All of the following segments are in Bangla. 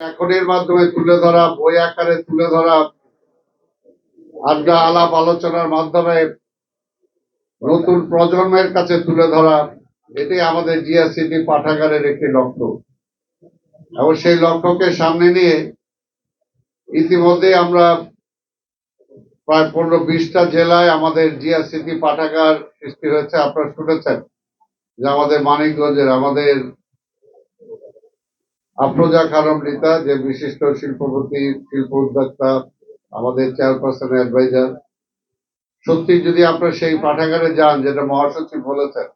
লেখনের মাধ্যমে তুলে ধরা, বই আকারে তুলে ধরা, আড্ডা আলাপ আলোচনার মাধ্যমে নতুন প্রজন্মের কাছে তুলে ধরা, এটাই আমাদের জিআরসিটি পাঠাগারের একটি লক্ষ্য। এবং সেই লক্ষ্যকে সামনে নিয়ে ইতিমধ্যে আমরা প্রায় পনেরো বিশটা জেলায় আমাদের জিআরসিটি পাঠাগার সৃষ্টি হয়েছে। আপনারা শুনেছেন যে আমাদের মানিকগঞ্জের, আমাদের আফরোজা খানম রিতা যে বিশিষ্ট শিল্পপতি শিল্প উদ্যোক্তা আমাদের চেয়ারপারসন অ্যাডভাইজার সত্যি যদি আপনার সেই পাঠাগারে যান, যেটা মহাসচিব বলেছেন,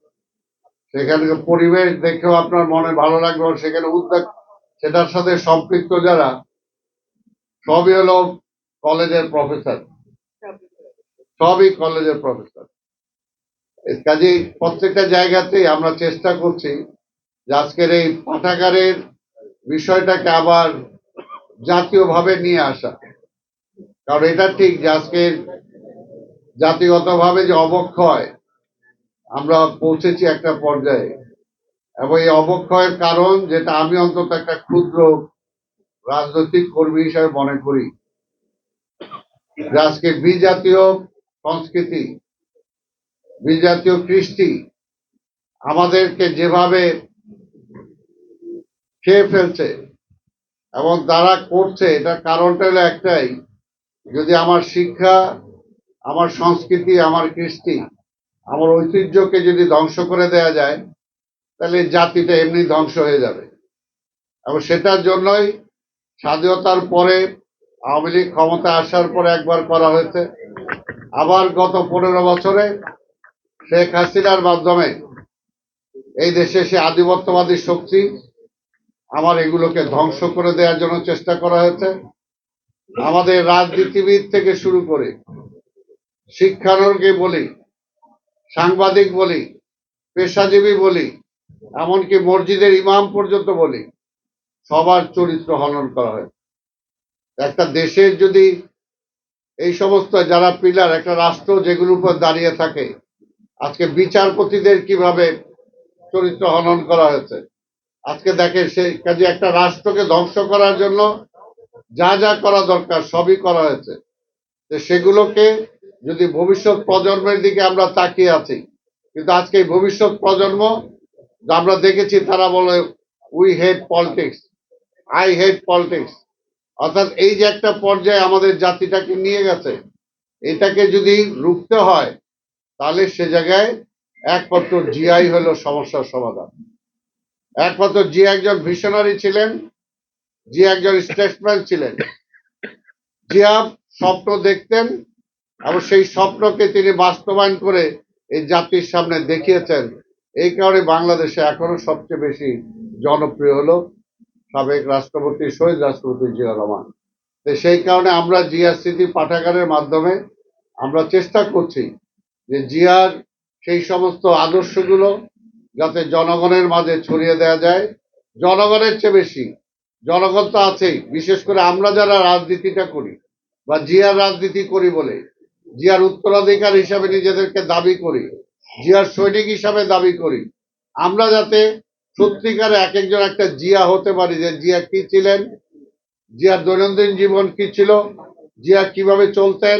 সেখানে পরিবেশ দেখেও আপনার মনে ভালো লাগবে সেখানে উদ্যোগ, সেটার সাথে সম্পৃক্ত যারা, সবই হলো কলেজের প্রফেসর সবই কলেজের প্রফেসর কাজেই প্রত্যেকটা জায়গাতেই আমরা চেষ্টা করছি যে আজকের এই পাঠাগারের বিষয়টাকে আবার জাতীয়ভাবে নিয়ে আসা। কারণ এটা ঠিক যে আজকের জাতিগতভাবে যে অবক্ষয়, আমরা পৌঁছেছি একটা পর্যায়ে। এবং এই অবক্ষয়ের কারণ যেটা আমি অন্তত একটা ক্ষুদ্র রাজনৈতিক কর্মী হিসাবে মনে করি, যে আজকে বিজাতীয় সংস্কৃতি, বিজাতীয় কৃষ্টি আমাদেরকে যেভাবে খেয়ে ফেলছে। এবং তারা করছে, এটার কারণটা হলো একটাই, যদি আমার শিক্ষা, আমার সংস্কৃতি, আমার কৃষ্টি, আমার ঐতিহ্যকে যদি ধ্বংস করে দেয়া যায়, তাহলে জাতিটা এমনি ধ্বংস হয়ে যাবে। এবং সেটার জন্যই স্বাধীনতার পরে আওয়ামী লীগ ক্ষমতা আসার পরে একবার করা হয়েছে। আবার গত পনেরো বছরে শেখ হাসিনার মাধ্যমে এই দেশে সে আধিপত্যবাদী শক্তি আমার এগুলোকে ধ্বংস করে দেওয়ার জন্য চেষ্টা করা হয়েছে। আমাদের রাজনীতিবিদ থেকে শুরু করে শিক্ষানকে বলি, সাংবাদিক বলি, পেশাজীবী বলি, এমনকি মসজিদের ইমাম পর্যন্ত বলি, সবার চরিত্র হনন করা হয় একটা দেশের যদি এই সমস্ত যারা পিলার, একটা রাষ্ট্র যেগুলোর উপর দাঁড়িয়ে থাকে, আজকে বিচারপতিদের কীভাবে চরিত্র হনন করা হয়েছে? আজকে দেখে সেই কাজে একটা রাষ্ট্রকে ধ্বংস করার জন্য যা যা করা দরকার সবই করা হয়েছে। সেগুলোকে যদি ভবিষ্যৎ প্রজন্মের দিকে আমরা তাকিয়ে আছি, কিন্তু আজকে ভবিষ্যৎ প্রজন্ম আমরা দেখেছি তারা বলে we hate politics I hate politics অর্থাৎ এই যে একটা পর্যায়ে আমাদের জাতিটাকে নিয়ে গেছে, এটাকে যদি রুখতে হয়, তাহলে সে জায়গায় একমাত্র জিআই হলো সমস্যার সমাধান। একমাত্র জি একজন ভিশনারি ছিলেন, জি একজন স্টেটসম্যান ছিলেন। জিয়া স্বপ্ন দেখতেন, এবং সেই স্বপ্নকে তিনি বাস্তবায়ন করে এই জাতির সামনে দেখিয়েছেন। এই কারণে বাংলাদেশে এখনও সবচেয়ে বেশি জনপ্রিয় হলো সাবেক রাষ্ট্রপতি, শহীদ রাষ্ট্রপতি জিয়া রহমান। তো সেই কারণে আমরা জিয়ার স্মৃতি পাঠাগারের মাধ্যমে আমরা চেষ্টা করছি যে জিয়ার সেই সমস্ত আদর্শগুলো যাতে জনগণের মাঝে ছড়িয়ে দেওয়া যায়। জনগণের চেয়ে বেশি, জনগণ তো আছেই, বিশেষ করে আমরা যারা রাজনীতিটা করি বা জিয়ার রাজনীতি করি বলে, জিয়ার উত্তরাধিকার হিসাবে নিজেদেরকে দাবি করি, জিয়ার সৈনিক হিসাবে দাবি করি, আমরা যাতে সত্যিকারে এক একজন একটা জিয়া হতে পারি যে জিয়া কি ছিলেন, জিয়ার দৈনন্দিন জীবন কি ছিল, জিয়া কীভাবে চলতেন,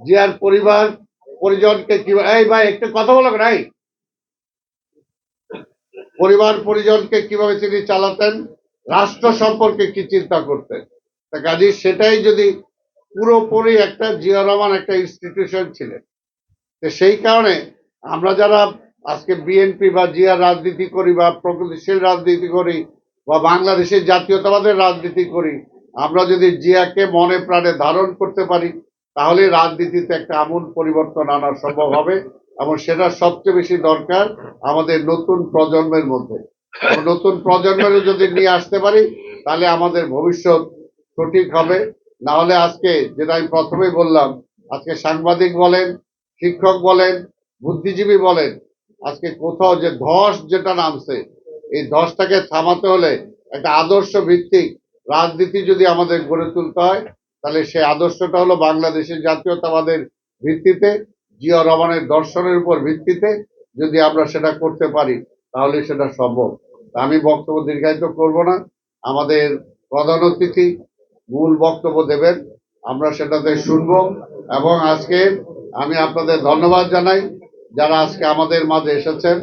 জিয়ার পরিবার, পরিজনকে কীভাবে এই ভাই, একটু কথা বলো নাই পরিবার পরিজনকে কীভাবে তিনি চালাতেন, রাষ্ট্র সম্পর্কে কি চিন্তা করতেন। তা কাজে সেটাই যদি পুরোপুরি একটা জিয়া রহমান একটা ইনস্টিটিউশন ছিলেন, তো সেই কারণে আমরা যারা আজকে বিএনপি বা জিয়া রাজনীতি করি বা প্রগতিশীল রাজনীতি করি বা বাংলাদেশের জাতীয়তাবাদের রাজনীতি করি, আমরা যদি জিয়াকে মনে প্রাণে ধারণ করতে পারি, তাহলে রাজনীতিতে একটা আমূল পরিবর্তন আনা সম্ভব হবে। এবং সেটা সবচেয়ে বেশি দরকার আমাদের নতুন প্রজন্মের মধ্যে। নতুন প্রজন্মের যদি নিয়ে আসতে পারি, তাহলে আমাদের ভবিষ্যৎ সঠিক হবে। না হলে আজকে যেটা আমি প্রথমেই বললাম, আজকে সাংবাদিক বলেন, শিক্ষক বলেন, বুদ্ধিজীবী বলেন, আজকে কোথাও যে ধস যেটা নামছে, এই ধসটাকে থামাতে হলে একটা আদর্শ ভিত্তিক রাজনীতি যদি আমাদের গড়ে তুলতে হয়, তাহলে সেই আদর্শটা হলো বাংলাদেশের জাতীয়তাবাদের ভিত্তিতে জিয়া রহমানের দর্শনের উপর ভিত্তিতে যদি আমরা সেটা করতে পারি, তাহলে সেটা সম্ভব। আমি বক্তব্য দীর্ঘায়িত করব না। আমাদের প্রধান অতিথি মূল বক্তব্য দেবেন, আমরা সেটাতে শুনব এবং আজকে আমি আপনাদের ধন্যবাদ জানাই যারা আজকে আমাদের মাঝে এসেছেন।